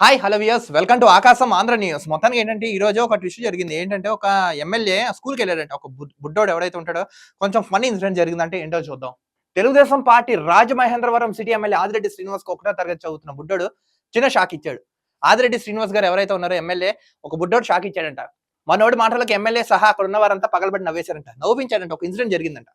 Hi hello viewers welcome to Aakasam Andhra news. మొత్తానికి ఏంటంటే ఈ రోజు ఒక ఇష్యూ జరిగింది. ఏంటంటే ఒక ఎమ్మెల్యే స్కూల్కి వెళ్ళాడంట. ఒక బుడ్- బుడ్డోడు ఎవరైతే ఉంటాడో కొంచెం ఫన్నీ ఇన్సిడెంట్ జరిగిందంటే ఏంటో చూద్దాం. Telugu Desam party Rajamahendravaram city MLA Adireddy Srinivas ఒకటో తరగతి చదువుతున్న బుడ్డోడు చిన్న షాక్ ఇచ్చాడు. ఆదిరెడ్డి శ్రీనివాస్ గారు ఎవరైతే ఉన్నారో ఎమ్మెల్యే ఒక బుడ్డోడు షాక్ ఇచ్చాడంట. మనోడి మాటలకు ఎమ్మెల్యే సహా అక్కడ ఉన్న వారంతా పగలబడి నవ్వేశారంట. నవ్వించాడంట. ఒక ఇన్సిడెంట్ జరిగిందంట.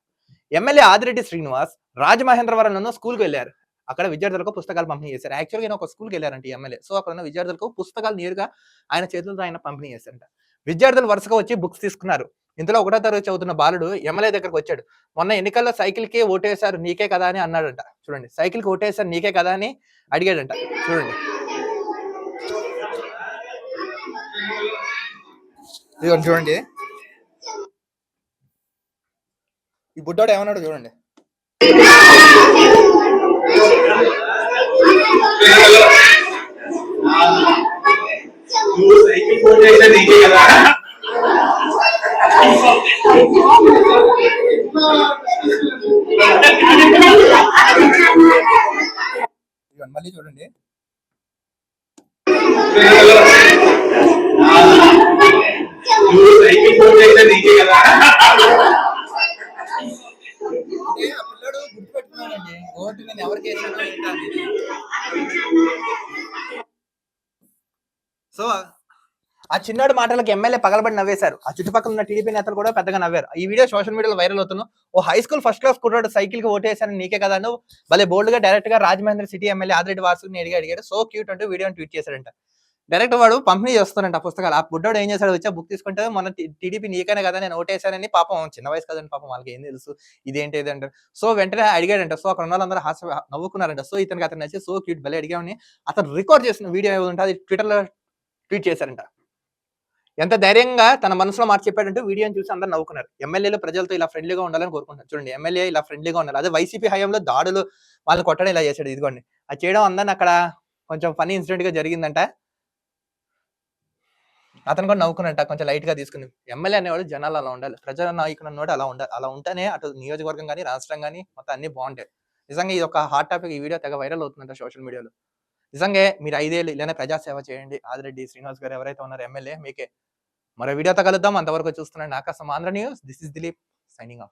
ఎమ్మెల్యే ఆదిరెడ్డి శ్రీనివాస్ రాజమహేంద్రవరంలో స్కూల్కి వెళ్ళారు. అక్కడ విద్యార్థులకు పుస్తకాలు పంపిణీ చేశారు. యాక్చువల్గా నేను ఒక స్కూల్కి వెళ్ళారంట ఎమ్మెల్యే. సో అక్కడ ఉన్న విద్యార్థులకు పుస్తకాలు నేరుగా ఆయన చేతులతో ఆయన పంపిణీ చేశారంట. విద్యార్థులు వరుసగా వచ్చి బుక్స్ తీసుకున్నారు. ఇందులో ఒకటో తరగతి చదువుతున్న బాలుడు ఎమ్మెల్యే దగ్గరకు వచ్చాడు. మొన్న ఎన్నికల్లో సైకిల్కి ఓటేశారు నీకే కదా అని అన్నాడంట. చూడండి. సైకిల్కి ఓటేశారు నీకే కదా అని అడిగాడంట. చూడండి. చూడండి. ఈ బుడ్డోడు ఏమన్నాడు చూడండి. సైకిల్ కొట్టేసా నీకే కదా. మళ్ళీ చూడండి. కదా. పిల్లోడు ఓటు నేను సో ఆ చిన్నాడు మాటలకు ఎమ్మెల్యే పగలబడి నవ్వేశారు. ఆ చుట్టుపక్కల ఉన్న టీడీపీ నేతలు కూడా పెద్దగా నవ్వారు. ఈ వీడియో సోషల్ మీడియాలో వైరల్ అవుతున్నాం ఓ హై స్కూల్ ఫస్ట్ క్లాస్ కుర్రాడు సైకిల్కి ఓటేసాను నీకే కదా నువ్వు భలే బోల్డ్గా డైరెక్ట్గా రాజమహేంద్ర సిటీ ఎమ్మెల్యే ఆదిరెడ్డి వాసుని అడిగి అడిగాడు. సో క్యూట్ అంటూ వీడియోని ట్వీట్ చేశాడంట. డైరెక్ట్ వాడు పంపిణీ చేస్తానంట ఆ పుస్తకాలు. ఆ బుడ్డోడు ఏం చేశాడు వచ్చి బుక్ తీసుకుంటే మన టీడీపీ నీకనే కదా నేను ఓటేసానని పాపం చిన్న వయసు కదండి పాపం వాళ్ళకి ఏం తెలుసు? ఇదేంటి ఇది అంటారు. సో వెంటనే అడిగాడంట. సో అక్కడ ఉన్న వాళ్ళందరూ హాస్య నవ్వుకున్నారంట. సో ఇతనికి అతను నచ్చి సో క్యూట్ భలే అడిగామని అతను రికార్డ్ చేసిన వీడియో ఏదో ఉంటుంది అది ట్విట్టర్లో ట్వీట్ చేశారంట. ఎంత ధైర్యంగా తన మనసులో మార్చి చెప్పాడంటే వీడియోని చూసి అందరూ నవ్వుకున్నారు. ఎమ్మెల్యేలు ప్రజలతో ఇలా ఫ్రెండ్లీగా ఉండాలని కోరుకుంటున్నారు. చూడండి ఎమ్మెల్యే ఇలా ఫ్రెండ్లీగా ఉండాలి. అదే వైసీపీ హయాంలో దాడులు వాళ్ళని కొట్టడం ఇలా చేశాడు. ఇదిగోండి అది చేయడం అందరిని అక్కడ కొంచెం ఫనీ ఇన్సిడెంట్గా జరిగిందంట. అతను కూడా నవ్వుకున్నట్ట కొంచెం లైట్గా తీసుకుని ఎమ్మెల్యే అనేవాడు జనాలు అలా ఉండాలి. ప్రజల నాయకులు అన్నవాడు అలా ఉండాలి అలా ఉంటేనే అటు నియోజకవర్గం కానీ రాష్ట్రం కానీ మొత్తం అన్ని బాగుంటాయి. నిజంగా ఇది ఒక హాట్ టాపిక్. ఈ వీడియో తెగ వైరల్ అవుతుందంట సోషల్ మీడియాలో. నిజంగా మీరు ఐదేళ్ళు ఇలానే ప్రజాసేవ చేయండి. ఆదిరెడ్డి శ్రీనివాస్ గారు ఎవరైతే ఉన్నారో ఎమ్మెల్యే మీకే మరో వీడియోతో కలుద్దాం. అంతవరకు చూస్తున్నాను Aakasam Andhra news this is Dileep signing off